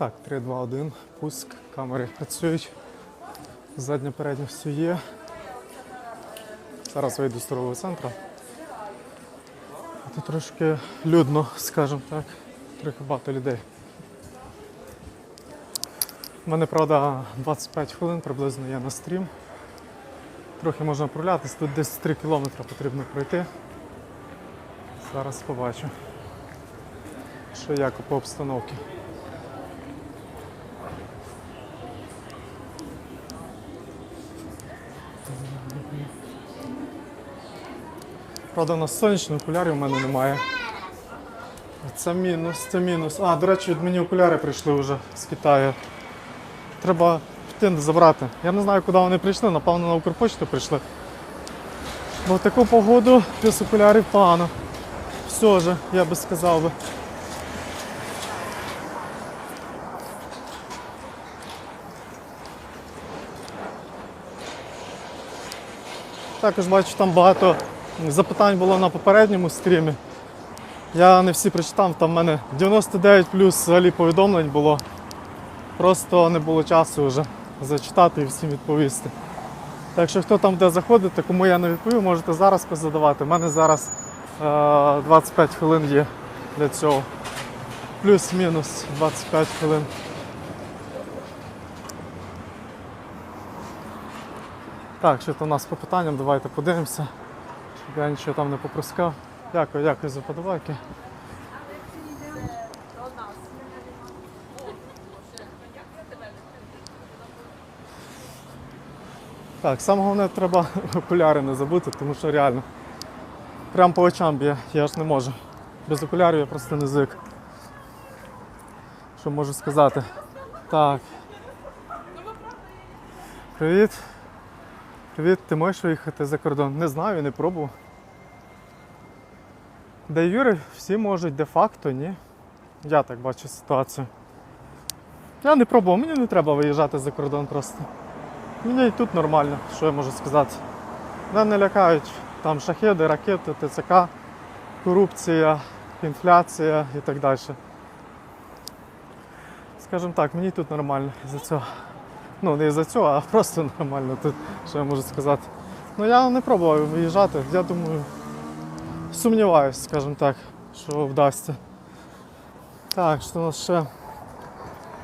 Так, 3, 2, 1, пуск, камери працюють. Задня передня все є. Зараз вийду з торгового центру. Тут трошки людно, скажімо так. Трохи багато людей. У мене, правда, 25 хвилин приблизно є на стрім. Трохи можна прогулятись, тут десь 3 кілометри потрібно пройти. Зараз побачу, що як по обстановці. Правда, на сонячних окулярів у мене немає. Це мінус, це мінус. А, до речі, від мені окуляри прийшли вже з Китаю. Треба піти забрати. Я не знаю, куди вони прийшли, напевно, на Укрпочту прийшли. Бо в таку погоду без окулярів погано. Все же, я би сказав би. Також бачу, там багато запитань було на попередньому стрімі. Я не всі прочитав, там в мене 99 плюс взагалі повідомлень було. Просто не було часу вже зачитати і всім відповісти. Так що хто там буде заходити, кому я не відповів, можете зараз позадавати. У мене зараз е, 25 хвилин є для цього. Плюс-мінус 25 хвилин. Так, що то у нас по питанням, давайте подивимося, я нічого там не попускав. Дякую, дякую за подобайки. Так, саме головне треба окуляри не забути, тому що реально. Прям по очам б'є, я ж не можу. Без окулярів я просто не звик. Що можу сказати? Так. Привіт. Привіт, ти можеш виїхати за кордон? Не знаю, не пробував. Де Юри всі можуть де-факто, ні. Я так бачу ситуацію. Я не пробував, мені не треба виїжджати за кордон просто. Мені і тут нормально, що я можу сказати. Мене не лякають там шахеди, ракети, ТЦК, корупція, інфляція і так далі. Скажімо так, мені тут нормально за цього. Ну, не за цього, а просто нормально тут, що я можу сказати. Ну я не пробував виїжджати, я думаю, сумніваюсь, скажімо так, що вдасться. Так, що у нас ще?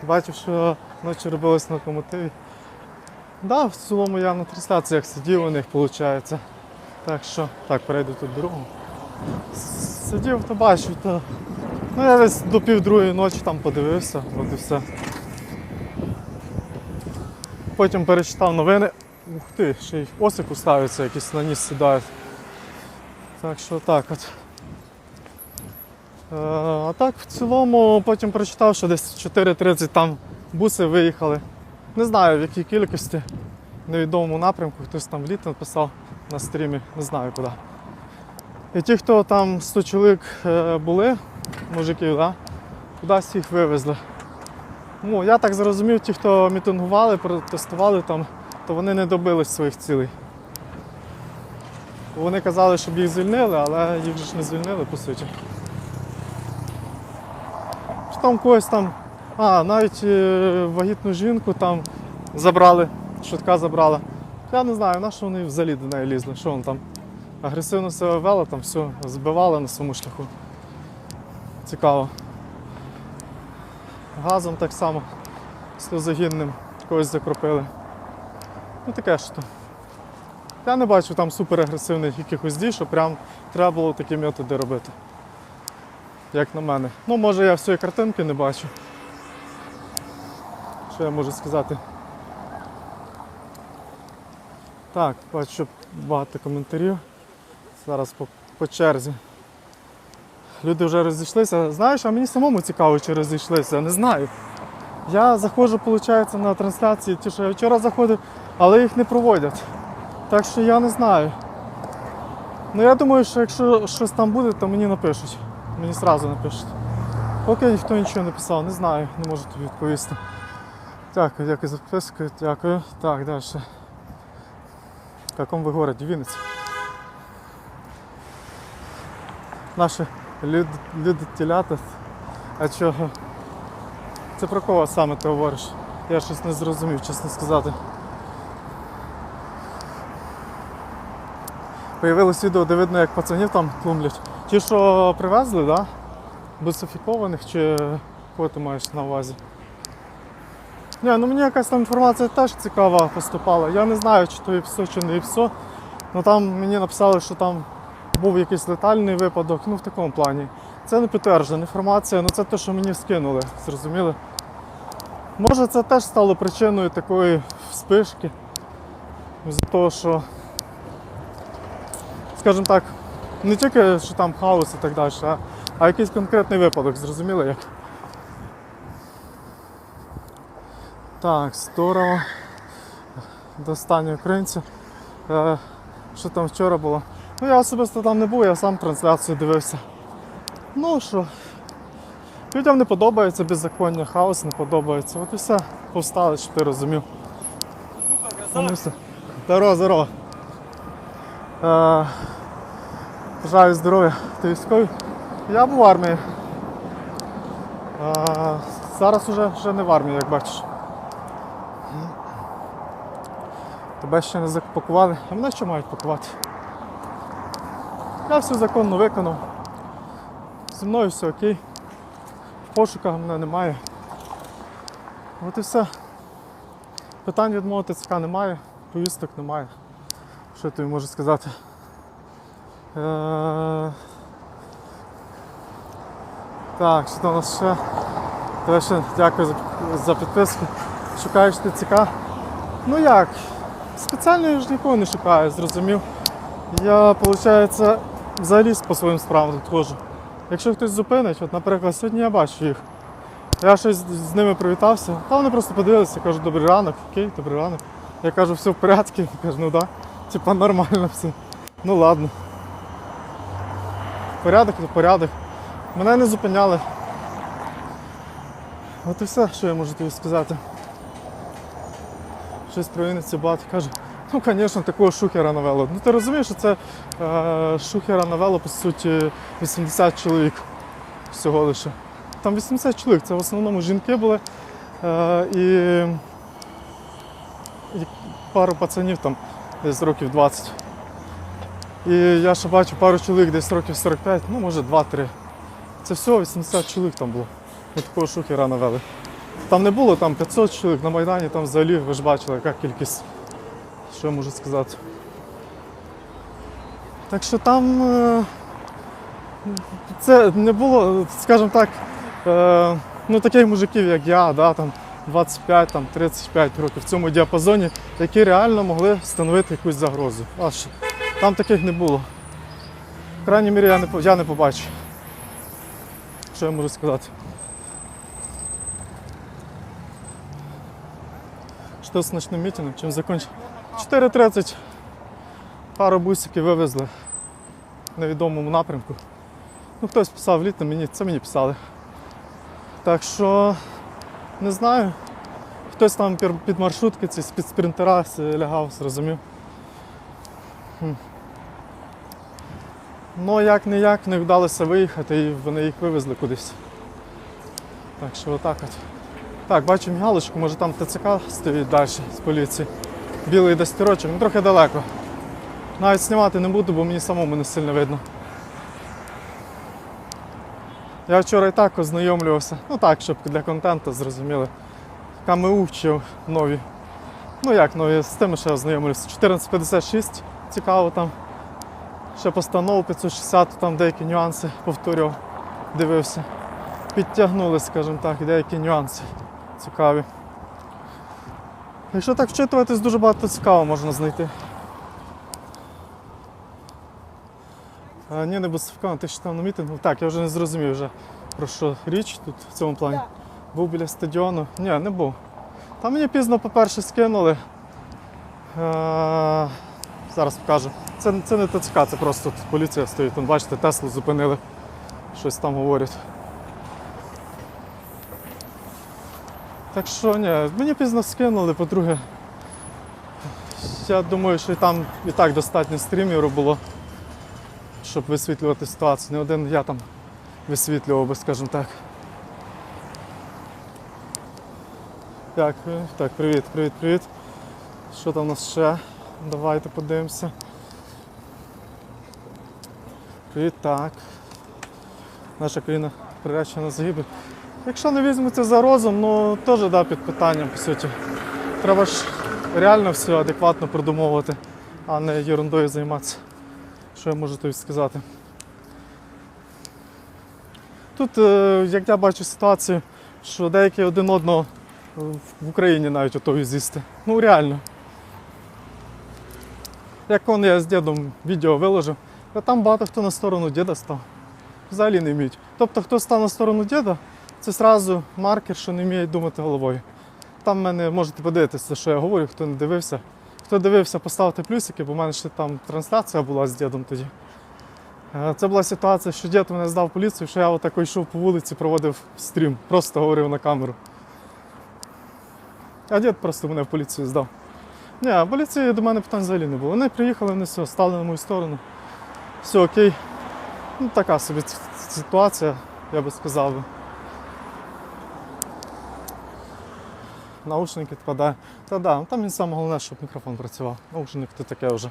Бачив, що ночі робилось на локомотиві. Да, в цілому я на трансляціях сидів у них, виходить. Так що, так, перейду тут дорогу. Сидів, то бачив, то. Ну я десь до півдругої ночі там подивився, от і все. Потім перечитав новини. Ух ти, ще й осику ставиться, якісь на ніс сідають. Так що так от. Е, а так в цілому потім прочитав, що десь 4.30 там буси виїхали. Не знаю в якій кількості, в невідомому напрямку, хтось там в літ написав на стрімі, не знаю куди. І ті, хто там 100 чоловік е, були, мужиків, да, кудись їх вивезли. Ну, я так зрозумів, ті, хто мітингували, протестували там, то вони не добились своїх цілей. Вони казали, щоб їх звільнили, але їх же ж не звільнили, по суті. Що там когось там. А, навіть е, вагітну жінку там забрали, швидка забрала. Я не знаю, на що вони взагалі до неї лізли, що вони там агресивно себе вела, там все збивали на своєму шляху. Цікаво. Газом так само сльозогінним когось закропили. Ну таке що. Я не бачу там суперагресивних якихось дій, що прям треба було такі методи робити. Як на мене. Ну, може я всієї картинки не бачу. Що я можу сказати? Так, бачу багато коментарів. Зараз по, по черзі. Люди вже розійшлися. Знаєш, а мені самому цікаво, чи розійшлися, не знаю. Я заходжу, виходить, на трансляції, ті, що я вчора заходив, але їх не проводять. Так що я не знаю. Ну я думаю, що якщо щось там буде, то мені напишуть. Мені одразу напишуть. Поки ніхто нічого не писав, не знаю, не можу тобі відповісти. Дякую, дякую за підписку, дякую. Так, далі. В якому ви городі? Вінниці. Наші люди, люди телята. А чого? Це про кого саме ти говориш? Я щось не зрозумів, чесно сказати. Появилось відео, де видно, як пацанів там тлумлять. Ті, що привезли, да? Бусифікованих чи кого ти маєш на увазі? Ні, ну мені якась там інформація теж цікава поступала. Я не знаю, чи то ІПСО, чи не ІПСО. Ну там мені написали, що там був якийсь летальний випадок, ну в такому плані. Це не підтверджена інформація, ну це те, що мені скинули, зрозуміли? Може це теж стало причиною такої спишки. З того, що, скажімо так, не тільки що там хаос і так далі, а, а якийсь конкретний випадок, зрозуміли як? Так, здорово. До останньої українця. Е, що там вчора було? Ну я особисто там не був, я сам трансляцію дивився. Ну що, людям не подобається беззаконня, хаос не подобається. От і все, повстали, щоб ти розумів. Здорово, здорово. Е, бажаю здоров'я. Ти військовий? Я був в армії. Е, зараз уже, вже не в армії, як бачиш. Тебе ще не запакували, а мене ще мають пакувати. Я все законно виконав. Зі мною все окей. В пошуках мене немає. От і все. Питань від мого ТЦК немає, повісток немає. Що тобі можу сказати? Е... Так, що там у нас ще? Тебе ще дякую за, за підписку. Шукаєш ТЦК? Ну як? Спеціально я ж нікого не шукаю, зрозумів. Я, виходить, взагалі по своїм справам тут ходжу. Якщо хтось зупинить, от, наприклад, сьогодні я бачу їх. Я щось з ними привітався, та вони просто подивилися, кажуть, добрий ранок, окей, добрий ранок. Я кажу, все в порядку, кажу, ну так. Типа нормально все. Ну ладно. Порядок то порядок. Мене не зупиняли. От і все, що я можу тобі сказати. Щось про Вінниці багато каже. Ну, звісно, такого шухера навело. Ну ти розумієш, що це е, шухера навело, по суті, 80 чоловік всього лише. Там 80 чоловік, це в основному жінки були е, і, і пару пацанів там десь років 20. І я ще бачу пару чоловік десь років 45, ну може 2-3. Це всього 80 чоловік там було. От такого шухера навели. Там не було там 500 чоловік на Майдані, там взагалі ви ж бачили, яка кількість. Що я можу сказати? Так що там е, це не було, скажімо так, е, ну таких мужиків, як я, да, там 25, там, 35 років в цьому діапазоні, які реально могли становити якусь загрозу. Аж там таких не було. В крайній мірі я не, я не побачив. Що я можу сказати? Что с ночным митингом? Чим закончив? 4.30. Пару бусиків вивезли в невідомому напрямку. Ну, хтось писав літом, мені, це мені писали. Так що не знаю. Хтось там під маршрутки ці під спринтера лягав, зрозумів. Ну як не як не вдалося виїхати і вони їх вивезли кудись. Так що отак от. Так, бачу мігалочку, може там ТЦК стоїть далі з поліції. Білий десятирочок, ну трохи далеко. Навіть знімати не буду, бо мені самому не сильно видно. Я вчора і так ознайомлювався, ну так, щоб для контенту зрозуміли. КМУ вчив нові. Ну як нові, з тими ще ознайомлюся. 1456 цікаво там. Ще постанову 560, там деякі нюанси повторював, дивився. Підтягнули, скажімо так, деякі нюанси цікаві. Якщо так вчитуватись, дуже багато цікавого можна знайти. Ні, не бусифікований, ти що там на мітингу. Так, я вже не зрозумів вже про що річ тут в цьому плані. Був біля стадіону. Ні, не був. Там мені пізно, по-перше, скинули. Е, зараз покажу. Це, це не ТЦК, це просто тут поліція стоїть. Там, бачите, Теслу зупинили. Щось там говорять. Так що ні, мені пізно скинули, по-друге. Я думаю, що і там і так достатньо стрімерів було, щоб висвітлювати ситуацію. Не один я там висвітлював би, скажімо так. Дякую. Так, привіт, привіт, привіт. Що там у нас ще? Давайте подивимося. Привіт, так. Наша країна приречена загибель. Якщо не візьмете за розум, ну теж да, під питанням, по суті. Треба ж реально все адекватно продумовувати, а не ерундою займатися. Що я можу тобі сказати? Тут, е, як я бачу ситуацію, що деякі один одного в Україні навіть готові з'їсти. Ну реально. Як он я з дідом відео виложив, та там багато хто на сторону діда став. Взагалі не вміють. Тобто, хто став на сторону діда, це одразу маркер, що не вміє думати головою. Там в мене можете подивитися, що я говорю, хто не дивився. Хто дивився, поставте плюсики, бо в мене ще там трансляція була з дідом тоді. Е, Це була ситуація, що дід мене здав поліцію, що я отак йшов по вулиці, проводив стрім, просто говорив на камеру. А дід просто мене в поліцію здав. Ні, поліції до мене питань взагалі не було. Вони приїхали, вони все, стали на мою сторону. Все окей. Ну, така собі ситуація, я би сказав. Наушники відпадає. Та да, ну, там саме головне, щоб мікрофон працював. Наушник то таке вже.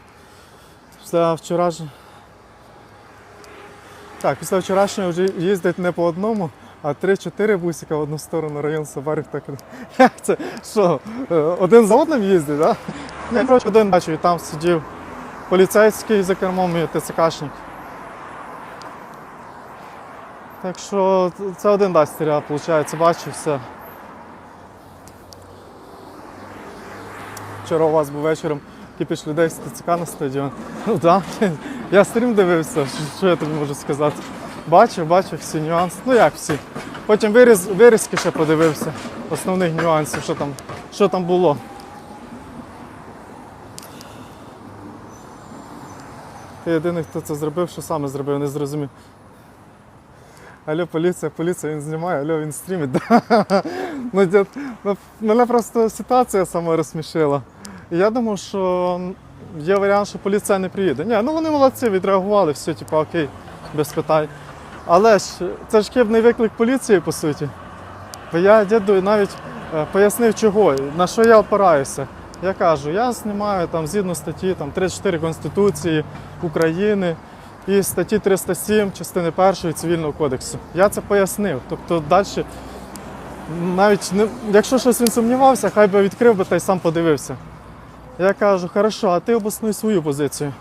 Після вчорашнього. Так, після вчорашнього вже їздить не по одному, а 3-4 бусика в одну сторону район Сабарів. Так як це? Що? е, Один за одним їздить, так? Да? Я коротше один бачив, і там сидів поліцейський за кермом і ТЦКшник. Так що це один дасть серіал, виходить, бачив все. Вчора у вас був вечором кипіш людей з ТЦК на стадіон. Ну так, я стрім дивився, що, я тобі можу сказати. Бачив, бачив всі нюанси. Ну як всі. Потім виріз, вирізки ще подивився, основних нюансів, що там, що там було. Ти єдиний, хто це зробив, що саме зробив, не зрозумів. Алло, поліція, поліція, він знімає, алло, він стрімить. Да. Ну, ну, мене просто ситуація сама розсмішила. Я думав, що є варіант, що поліція не приїде. Ні, ну вони молодці, відреагували, все, типу, окей, без питань. Але ж це ж хибний виклик поліції, по суті. Бо я діду навіть е, пояснив, чого, на що я опираюся. Я кажу, я знімаю там згідно статті там, 34 Конституції України і статті 307 частини 1 Цивільного кодексу. Я це пояснив. Тобто далі, навіть не, якщо щось він сумнівався, хай би відкрив би та й сам подивився. Я кажу, хорошо, а ти обоснуй свою позицію.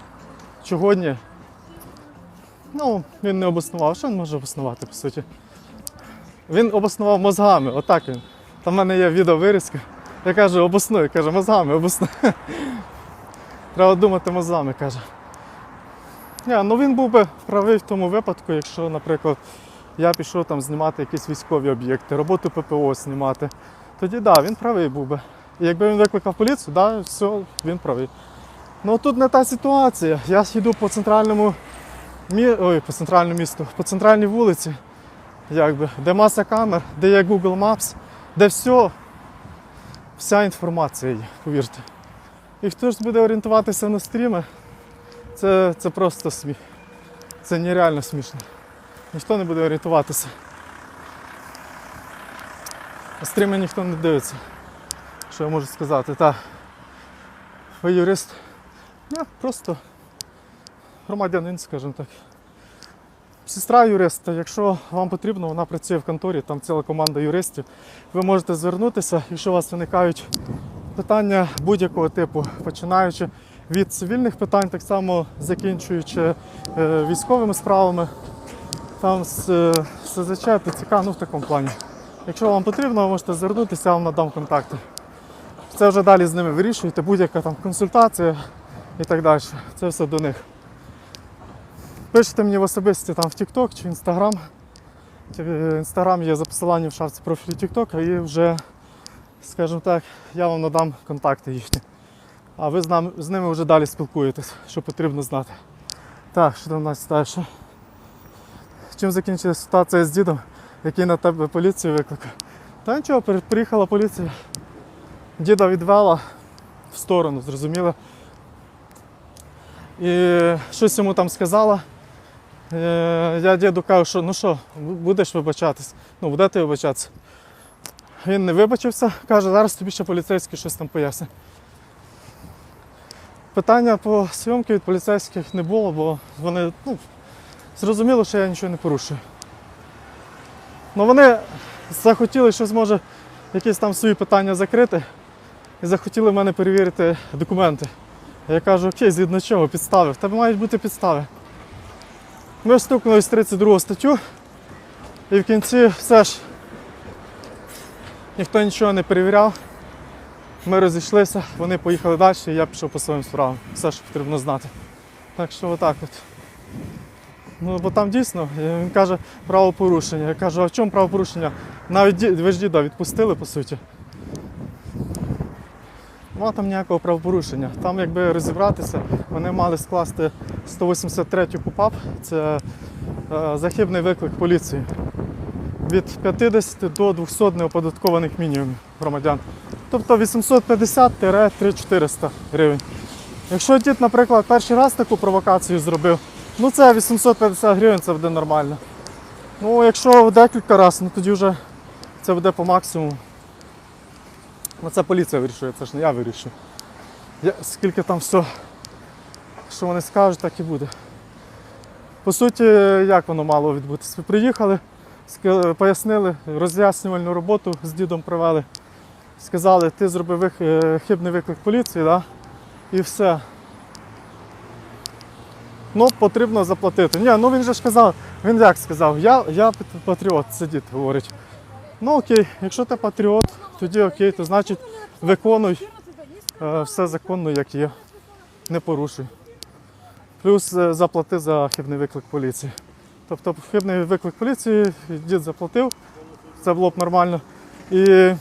Чого ні? Ну, він не обоснував. Що він може обоснувати, по суті? Він обоснував мозгами, отак він. Там в мене є відеовирізка. Я кажу, обоснуй, каже, мозгами, обоснуй. Треба думати мозгами, каже. Ні, ну він був би правий в тому випадку, якщо, наприклад, я пішов там знімати якісь військові об'єкти, роботу ППО знімати. Тоді так, да, він правий був би. Якби він викликав поліцію, да, все, він правий. Ну тут не та ситуація. Я йду по центральному мі... Ой, по центральному місту, по центральній вулиці, якби, де маса камер, де є Google Maps, де все, вся інформація є, повірте. І хто ж буде орієнтуватися на стріми, це, це просто сміх. Це нереально смішно. Ніхто не буде орієнтуватися. Стріми ніхто не дивиться. Що я можу сказати? Та, ви юрист. Я просто громадянин, скажімо так. Сестра юриста, якщо вам потрібно, вона працює в конторі, там ціла команда юристів. Ви можете звернутися, якщо у вас виникають питання будь-якого типу, починаючи від цивільних питань, так само закінчуючи е, військовими справами, там з е, СЗЧ, ТЦК, ну в такому плані. Якщо вам потрібно, ви можете звернутися, я вам надам контакти. Це вже далі з ними вирішуєте, будь-яка там консультація і так далі. Це все до них. Пишете мені в особисті там в TikTok чи Instagram. Інстаграм є за посиланням в шапці профілю TikTok і вже, скажімо так, я вам надам контакти їхні. А ви з, нами, з ними вже далі спілкуєтесь, що потрібно знати. Так, що там у нас далі? Чим закінчилася ситуація з дідом, який на тебе поліцію викликав? Та нічого, приїхала поліція. Діда відвела в сторону, зрозуміло. І щось йому там сказала. Е, Я діду кажу, що ну що, будеш вибачатись? Ну, будете вибачатися? Він не вибачився, каже, зараз тобі ще поліцейський щось там пояснить. Питання по зйомки від поліцейських не було, бо вони ну, зрозуміли, що я нічого не порушую. Ну вони захотіли щось може якісь там свої питання закрити і захотіли в мене перевірити документи. Я кажу, окей, згідно чого, підстави. В тебе мають бути підстави. Ми стукнулись 32 статтю, і в кінці все ж ніхто нічого не перевіряв. Ми розійшлися, вони поїхали далі, і я пішов по своїм справам. Все, що потрібно знати. Так що отак от. Ну, бо там дійсно, він каже, правопорушення. Я кажу, а в чому правопорушення? Навіть ви ж діда відпустили, по суті. Нема там ніякого правопорушення. Там, якби розібратися, вони мали скласти 183 КУПАП, це е, захибний виклик поліції. Від 50 до 200 неоподаткованих мінімумів громадян. Тобто 850-3400 гривень. Якщо дід, наприклад, перший раз таку провокацію зробив, ну це 850 гривень, це буде нормально. Ну, якщо декілька разів, ну тоді вже це буде по максимуму. Ну це поліція вирішує, це ж не я вирішую. Я, скільки там все, що вони скажуть, так і буде. По суті, як воно мало відбутися? Приїхали, пояснили, роз'яснювальну роботу з дідом провели. Сказали, ти зробив е, хибний виклик поліції, да? і все. Ну, потрібно заплатити. Ні, ну він же ж казав, він як сказав, я, я патріот, це говорить. Ну окей, якщо ти патріот, тоді окей, то значить виконуй е, все законно, як є. Не порушуй. Плюс е, заплати за хибний виклик поліції. Тобто хибний виклик поліції, дід заплатив, це було б нормально. І в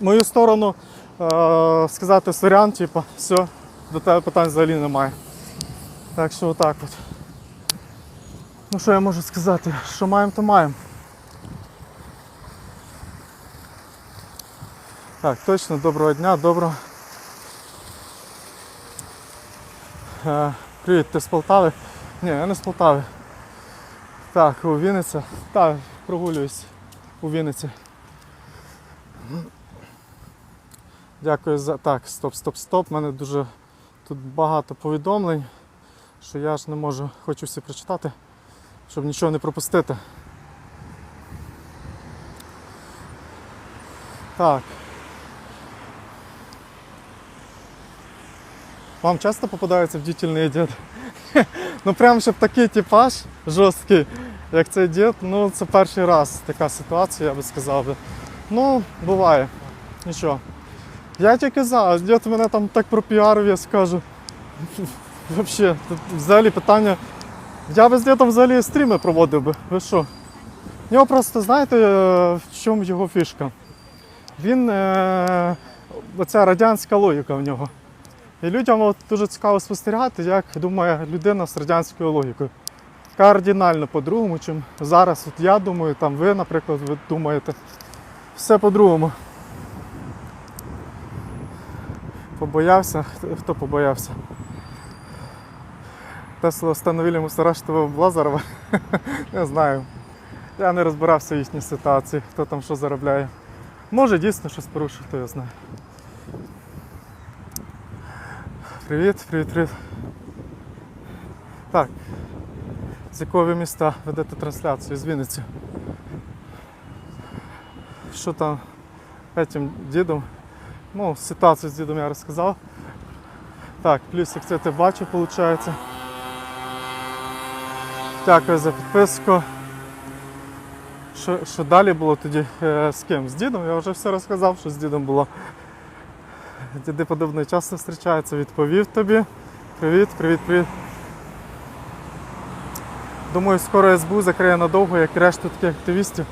мою сторону е, сказати сорян, типу, все, до тебе питань взагалі немає. Так що отак от. Ну що я можу сказати? Що маємо, то маємо. Так, точно, доброго дня, доброго. Е, привіт, ти з Полтави? Ні, я не з Полтави. Так, у Вінниця. Так, прогулююсь у Вінниці. Дякую за. Так, стоп, стоп, стоп. У мене дуже тут багато повідомлень, що я ж не можу, хочу всі прочитати, щоб нічого не пропустити. Так. Вам часто попадаються бдительний дід? Ну прям щоб такий типаж жорсткий, як цей дід, ну це перший раз така ситуація, я би сказав. Ну, буває. Нічого. Я тільки за, дід мене там так пропіарив, я скажу. Взагалі, взагалі питання. Я би з дідом взагалі стріми проводив би. Ви що? Нього просто, знаєте, е, в чому його фішка? Він. Е, оця радянська логіка в нього. І людям от дуже цікаво спостерігати, як думає людина з радянською логікою. Кардинально по-другому, чим зараз от я думаю, там ви, наприклад, ви думаєте. Все по-другому. Побоявся? Хто- побоявся? Тесла встановили Мусарашного Лазарова. Не знаю. Я не розбирався в їхній ситуації, хто там що заробляє. Може дійсно щось порушив, хто його знає. Привіт, привіт, привіт. Так. З якого ви міста ведете трансляцію з Вінниці? Що там этим дідом? Ну, ситуацію з дідом я розказав. Так, плюсик це ти бачив, виходить. Дякую за підписку. Що, що далі було тоді е, з ким? З дідом? Я вже все розказав, що з дідом було. Діди подобно часто зустрічаються, відповів тобі. Привіт, привіт, привіт. Думаю, скоро СБУ закриє надовго, як і решту таких активістів.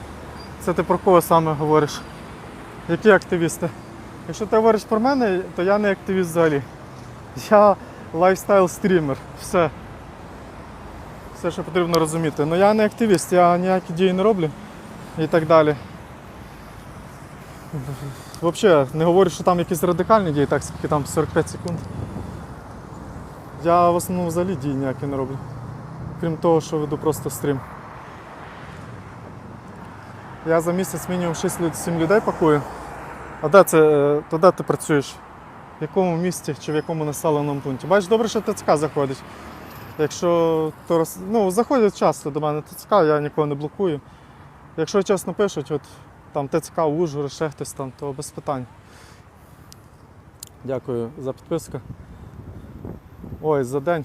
Це ти про кого саме говориш? Які активісти? Якщо ти говориш про мене, то я не активіст взагалі. Я лайфстайл стрімер. Все. Все, що потрібно розуміти. Ну я не активіст, я ніякі дії не роблю і так далі. Взагалі, не говорю, що там якісь радикальні дії, так скільки там 45 секунд. Я в основному взагалі дій ніякі не роблю. Крім того, що веду просто стрім. Я за місяць мінімум 6-7 людей пакую. А де це? е, То де ти працюєш? В якому місті чи в якому населеному пункті? Бачиш, добре, що ТЦК заходить. Якщо то ну, заходять часто до мене ТЦК, я нікого не блокую. Якщо чесно пишуть, от там ТЦК, Ужгород, ще хтось там, то без питань. Дякую за підписку. Ой, за день.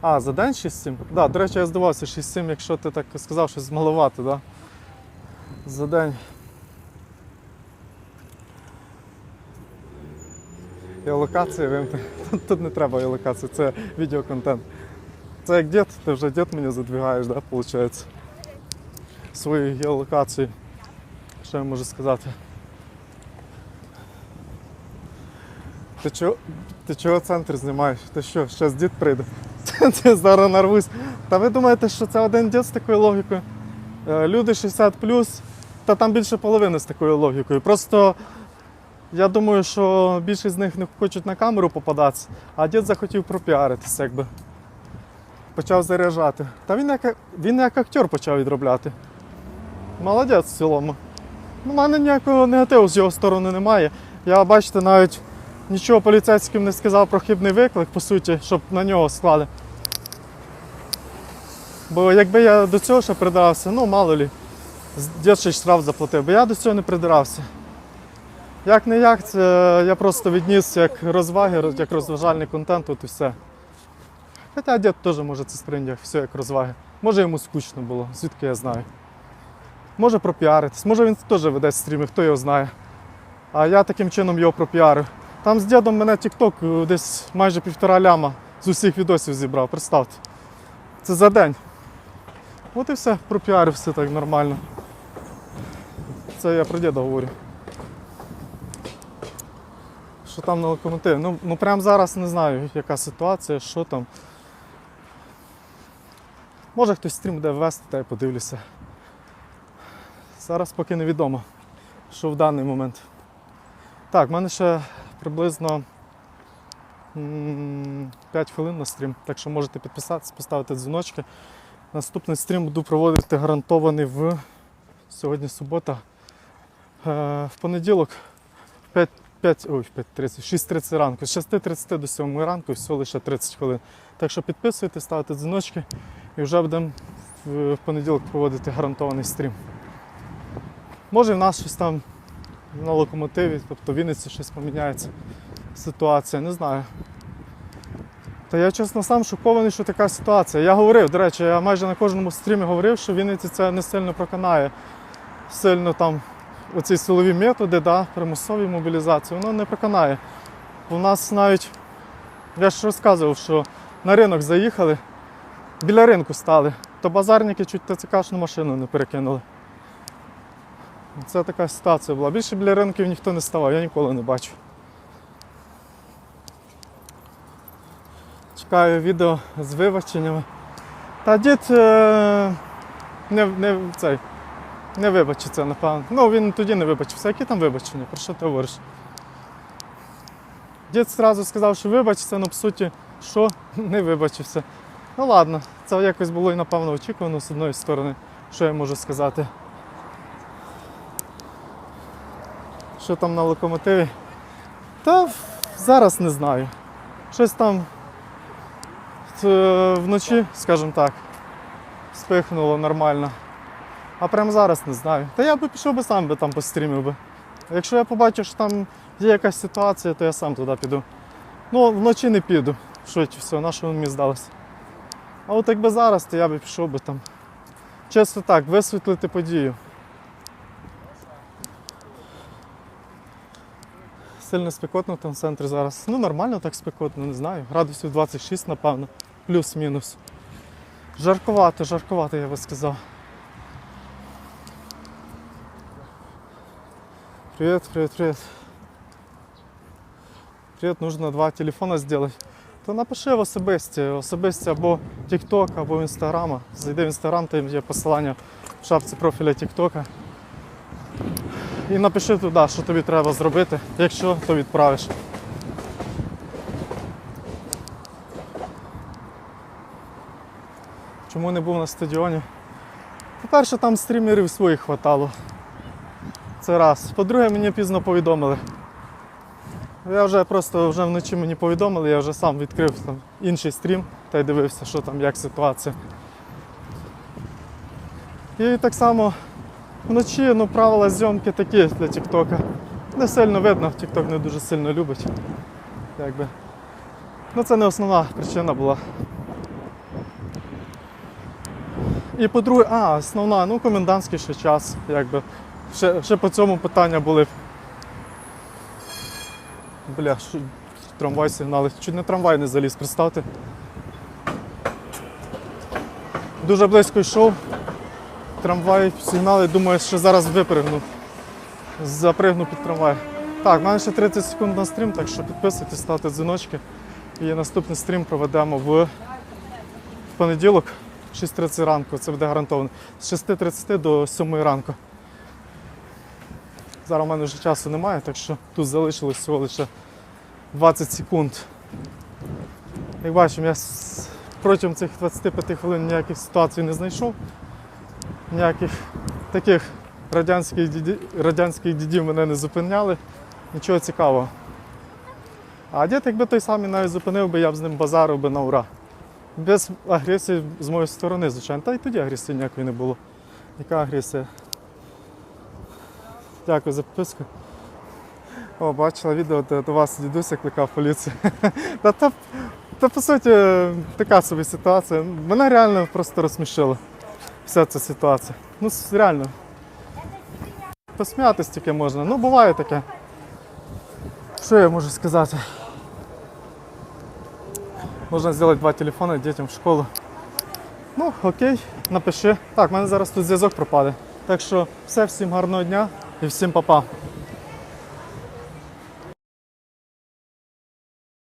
А, за день 6-7? Да, до речі, я здивався 6-7, якщо ти так сказав, щось маловато, да? За день. Геолокація вимкни. Тут, не треба геолокації, це відеоконтент. Це як дід, ти вже дід мені задвігаєш, да, виходить? Свою геолокацію. Що я можу сказати? Ти чого, ти чого центр знімаєш? Ти що, щас дід прийде? Ти зараз нарвусь. Та ви думаєте, що це один дід з такою логікою? Е, Люди 60 та там більше половини з такою логікою. Просто я думаю, що більшість з них не хочуть на камеру попадатися, а дід захотів пропіаритися, якби. Почав заряджати. Та він як, він як актер почав відробляти. Молодець в цілому. У мене ніякого негативу з його сторони немає. Я, бачите, навіть нічого поліцейським не сказав про хибний виклик, по суті, щоб на нього склали. Бо якби я до цього ще придирався, ну мало лі, з- дід ще й штраф заплатив, бо я до цього не придирався. Як не як, це я просто відніс як розваги, як розважальний контент, от і все. Хоча дід теж може це сприйняв, все як розваги. Може йому скучно було, звідки я знаю. Може пропіаритись, може він теж веде стріми, хто його знає. А я таким чином його пропіарив. Там з дідом мене TikTok десь майже півтора ляма з усіх відосів зібрав, представте. Це за день. От і все, пропіарив все так нормально. Це я про діда говорю. Що там на локомотиві? Ну, ну прямо зараз не знаю, яка ситуація, що там. Може хтось стрім буде ввести, та я подивлюся. Зараз поки невідомо, що в даний момент. Так, в мене ще приблизно 5 хвилин на стрім, так що можете підписатися, поставити дзвіночки. Наступний стрім буду проводити гарантований в сьогодні субота. Е, в понеділок 5, 5, ой, 5.30, 6.30 ранку. З 6.30 до 7 ранку, всього лише 30 хвилин. Так що підписуйтесь, ставте дзвіночки і вже будемо в понеділок проводити гарантований стрім. Може в нас щось там на локомотиві, тобто в Вінниці щось поміняється ситуація, не знаю. Та я чесно сам шокований, що така ситуація. Я говорив, до речі, я майже на кожному стрімі говорив, що в Вінниці це не сильно проканає. Сильно там оці силові методи, да, примусові мобілізації, воно не проканає. У нас навіть, я ж розказував, що на ринок заїхали, біля ринку стали, то базарники чуть ТЦКшну машину не перекинули. Це така ситуація була. Більше біля ринків ніхто не ставав, я ніколи не бачу. Чекаю відео з вибаченнями. Та дід е, не, не, цей, не вибачиться, напевно. Ну, він тоді не вибачився. Які там вибачення? Про що ти говориш? Дід одразу сказав, що вибачиться, але по суті, що не вибачився. Ну ладно, це якось було і напевно очікувано з одної сторони, що я можу сказати. Що там на локомотиві? Та зараз не знаю. Щось там е, вночі, скажімо так, спихнуло нормально. А прямо зараз не знаю. Та я би пішов би сам би там пострімив би. Якщо я побачу, що там є якась ситуація, то я сам туди піду. Ну, вночі не піду. Швидше все, на що мені здалося. А от якби зараз, то я би пішов би там. Чисто так, висвітлити подію. Сильно спекотно в центрі зараз. Ну нормально так спекотно, не знаю. Градусів 26, напевно. Плюс-мінус. Жаркувато, жаркувато, я би сказав. Привет, привет, привет. Привет, нужно два телефона сделать. То напиши в особисті, особисті або TikTok, або в Instagram. Зайди в Instagram, там є посилання в шапці профіля TikTok. І напиши туди, що тобі треба зробити. Якщо, то відправиш. Чому не був на стадіоні? По-перше, там стрімерів своїх хватало. Це раз. По-друге, мені пізно повідомили. Я вже просто вже вночі мені повідомили, я вже сам відкрив там інший стрім та й дивився, що там, як ситуація. І так само вночі ну, правила зйомки такі для Тіктока. Не сильно видно, Тікток не дуже сильно любить. Якби. Ну це не основна причина була. І по-друге, а, основна, ну комендантський ще час, якби. Ще, ще по цьому питання були. Бля, що, трамвай сигнали. Чуть не трамвай не заліз, представте. Дуже близько йшов. Трамвай сигнали, думаю, що зараз випригну. Запригну під трамвай. Так, в мене ще 30 секунд на стрім, так що підписуйтесь, ставте дзвіночки. І наступний стрім проведемо в, понеділок, 6.30 ранку. Це буде гарантовано. З 6.30 до 7 ранку. Зараз у мене вже часу немає, так що тут залишилось всього лише 20 секунд. Як бачимо, я протягом цих 25 хвилин ніяких ситуацій не знайшов. Ніяких таких радянських, діді... радянських дідів мене не зупиняли. Нічого цікавого. А дід, якби той самий навіть зупинив би, я б з ним базарив би на ура. Без агресії з моєї сторони, звичайно. Та й тоді агресії ніякої не було. Яка агресія? Дякую за підписку. О, бачила відео, де до вас дідусь кликав поліцію. Та, та, та по суті, така собі ситуація. Мене реально просто розсмішило. Вся ця ситуація. Ну, реально. Посміятись тільки можна. Ну, буває таке. Що я можу сказати? Можна зробити два телефони дітям в школу. Ну, окей, напиши. Так, в мене зараз тут зв'язок пропаде. Так що все, всім гарного дня і всім па-па.